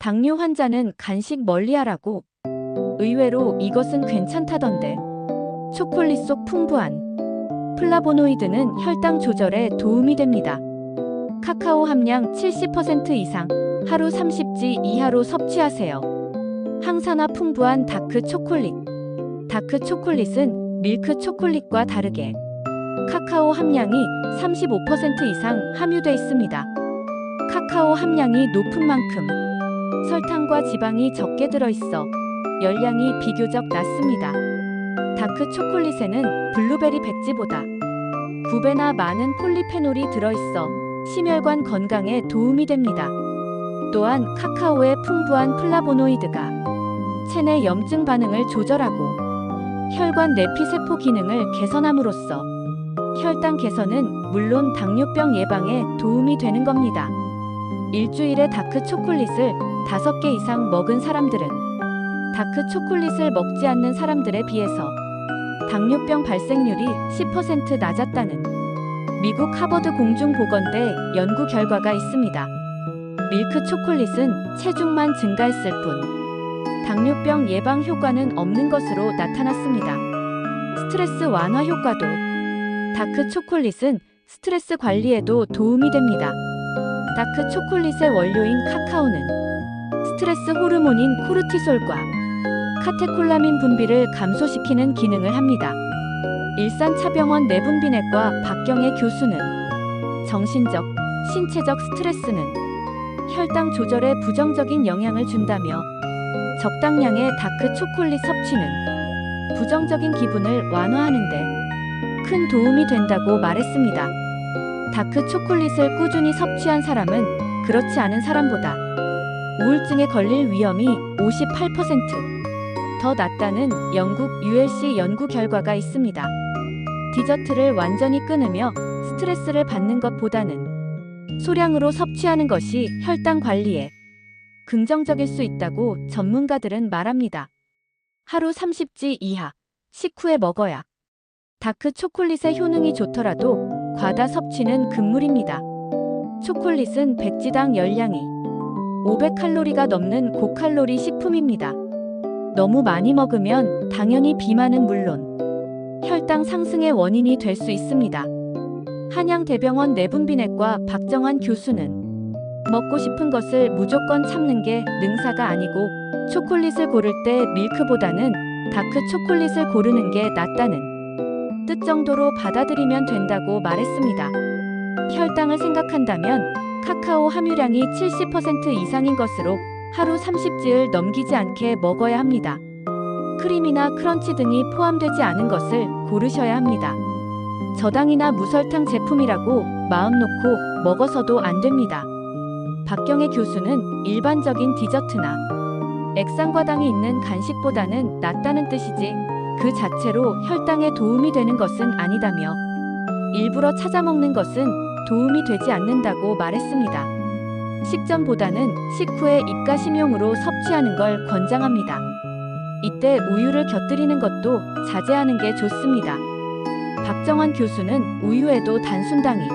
당뇨 환자는 간식 멀리하라고. 의외로 이것은 괜찮다던데. 초콜릿 속 풍부한 플라보노이드는 혈당 조절에 도움이 됩니다. 카카오 함량 70% 이상, 하루 30지 이하로 섭취하세요. 항산화 풍부한 다크 초콜릿. 다크 초콜릿은 밀크 초콜릿과 다르게 카카오 함량이 35% 이상 함유돼 있습니다. 카카오 함량이 높은 만큼 설탕과 지방이 적게 들어있어 열량이 비교적 낮습니다. 다크 초콜릿에는 블루베리 백지보다 9배나 많은 폴리페놀이 들어있어 심혈관 건강에 도움이 됩니다. 또한 카카오의 풍부한 플라보노이드가 체내 염증 반응을 조절하고 혈관 내피세포 기능을 개선함으로써 혈당 개선은 물론 당뇨병 예방에 도움이 되는 겁니다. 일주일에 다크 초콜릿을 5개 이상 먹은 사람들은 다크 초콜릿을 먹지 않는 사람들에 비해서 당뇨병 발생률이 10% 낮았다는 미국 하버드 공중보건대 연구 결과가 있습니다. 밀크 초콜릿은 체중만 증가했을 뿐 당뇨병 예방 효과는 없는 것으로 나타났습니다. 스트레스 완화 효과도 다크 초콜릿은 스트레스 관리에도 도움이 됩니다. 다크 초콜릿의 원료인 카카오는 스트레스 호르몬인 코르티솔과 카테콜라민 분비를 감소시키는 기능을 합니다. 일산차병원 내분비내과 박경애 교수는 정신적, 신체적 스트레스는 혈당 조절에 부정적인 영향을 준다며 적당량의 다크 초콜릿 섭취는 부정적인 기분을 완화하는데 큰 도움이 된다고 말했습니다. 다크 초콜릿을 꾸준히 섭취한 사람은 그렇지 않은 사람보다 우울증에 걸릴 위험이 58%더 낮다는 영국 ULC 연구 결과가 있습니다. 디저트를 완전히 끊으며 스트레스를 받는 것보다는 소량으로 섭취하는 것이 혈당 관리에 긍정적일 수 있다고 전문가들은 말합니다. 하루 30지 이하, 식후에 먹어야. 다크 초콜릿의 효능이 좋더라도 과다 섭취는 금물입니다. 초콜릿은 백지당 열량이 500칼로리가 넘는 고칼로리 식품입니다. 너무 많이 먹으면 당연히 비만은 물론 혈당 상승의 원인이 될 수 있습니다. 한양대병원 내분비내과 박정환 교수는 먹고 싶은 것을 무조건 참는 게 능사가 아니고 초콜릿을 고를 때 밀크보다는 다크 초콜릿을 고르는 게 낫다는 뜻 정도로 받아들이면 된다고 말했습니다. 혈당을 생각한다면 카카오 함유량이 70% 이상인 것으로 하루 30지을 넘기지 않게 먹어야 합니다. 크림이나 크런치 등이 포함되지 않은 것을 고르셔야 합니다. 저당이나 무설탕 제품이라고 마음 놓고 먹어서도 안 됩니다. 박경애 교수는 일반적인 디저트나 액상과당이 있는 간식보다는 낫다는 뜻이지 그 자체로 혈당에 도움이 되는 것은 아니다며 일부러 찾아 먹는 것은 도움이 되지 않는다고 말했습니다. 식전보다는 식후에 입가 심용으로 섭취하는 걸 권장합니다. 이때 우유를 곁들이는 것도 자제하는 게 좋습니다. 박정환 교수는 우유에도 단순당이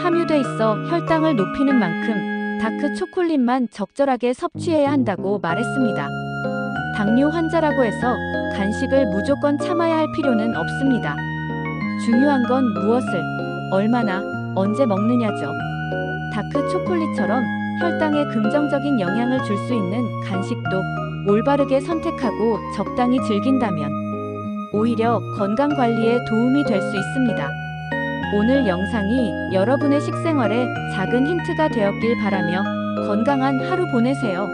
함유돼 있어 혈당을 높이는 만큼 다크 초콜릿만 적절하게 섭취해야 한다고 말했습니다. 당뇨 환자라고 해서 간식을 무조건 참아야 할 필요는 없습니다. 중요한 건 무엇을, 얼마나, 언제 먹느냐죠. 다크 초콜릿처럼 혈당에 긍정적인 영향을 줄 수 있는 간식도 올바르게 선택하고 적당히 즐긴다면 오히려 건강 관리에 도움이 될 수 있습니다. 오늘 영상이 여러분의 식생활에 작은 힌트가 되었길 바라며 건강한 하루 보내세요.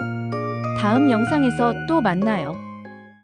다음 영상에서 또 만나요.